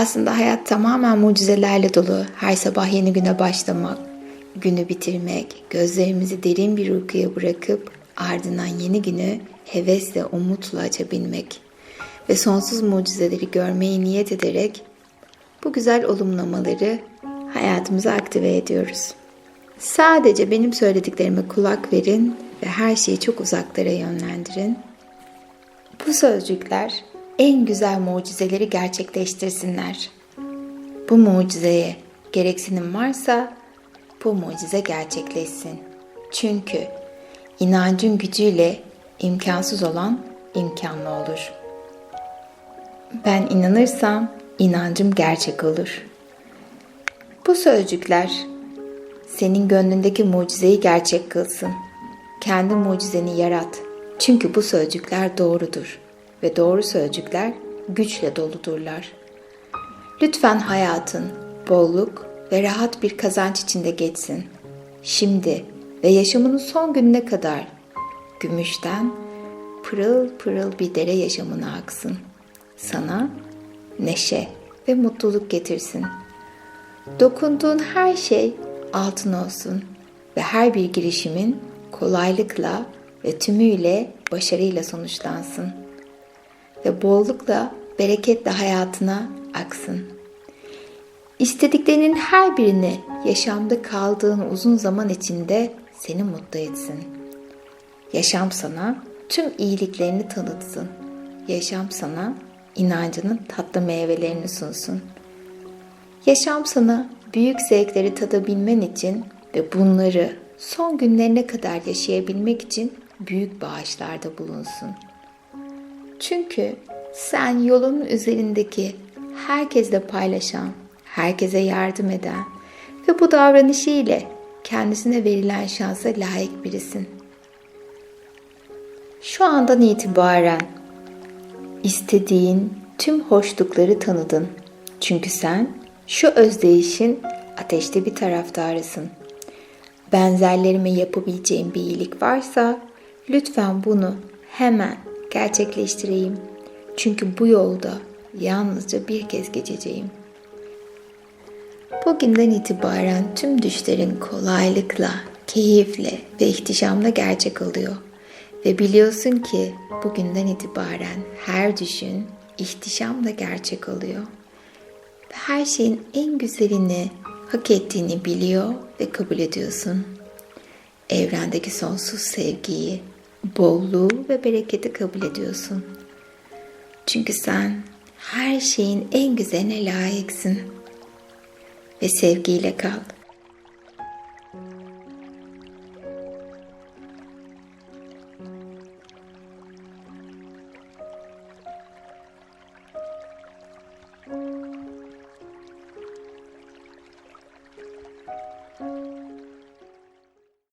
Aslında hayat tamamen mucizelerle dolu. Her sabah yeni güne başlamak, günü bitirmek, gözlerimizi derin bir uykuya bırakıp ardından yeni günü hevesle, umutla açabilmek ve sonsuz mucizeleri görmeyi niyet ederek bu güzel olumlamaları hayatımıza aktive ediyoruz. Sadece benim söylediklerime kulak verin ve her şeyi çok uzaklara yönlendirin. Bu sözcükler en güzel mucizeleri gerçekleştirsinler. Bu mucizeye gereksinim varsa bu mucize gerçekleşsin. Çünkü inancın gücüyle imkansız olan imkanlı olur. Ben inanırsam inancım gerçek olur. Bu sözcükler senin gönlündeki mucizeyi gerçek kılsın. Kendi mucizeni yarat. Çünkü bu sözcükler doğrudur ve doğru sözcükler güçle doludurlar. Lütfen hayatın bolluk ve rahat bir kazanç içinde geçsin. Şimdi ve yaşamının son gününe kadar gümüşten pırıl pırıl bir dere yaşamına aksın. Sana neşe ve mutluluk getirsin. Dokunduğun her şey altın olsun ve her bir girişimin kolaylıkla ve tümüyle başarıyla sonuçlansın ve bollukla, bereketle hayatına aksın. İstediklerinin her birini yaşamda kaldığın uzun zaman içinde seni mutlu etsin. Yaşam sana tüm iyiliklerini tanıtsın. Yaşam sana inancının tatlı meyvelerini sunsun. Yaşam sana büyük zevkleri tadabilmen için ve bunları son günlerine kadar yaşayabilmek için büyük bağışlarda bulunsun. Çünkü sen yolun üzerindeki herkesle paylaşan, herkese yardım eden ve bu davranışı ile kendisine verilen şansa layık birisin. Şu andan itibaren istediğin tüm hoşlukları tanıdın. Çünkü sen şu özdeyişin ateşte bir taraftarısın. Benzerlerime yapabileceğim bir iyilik varsa lütfen bunu hemen gerçekleştireyim. Çünkü bu yolda yalnızca bir kez geçeceğim. Bugünden itibaren tüm düşlerin kolaylıkla, keyifle ve ihtişamla gerçek oluyor. Ve biliyorsun ki bugünden itibaren her düşün ihtişamla gerçek oluyor. Ve her şeyin en güzelini hak ettiğini biliyor ve kabul ediyorsun. Evrendeki sonsuz sevgiyi, bolluğu ve bereketi kabul ediyorsun. Çünkü sen her şeyin en güzeline layıksın. Ve sevgiyle kal.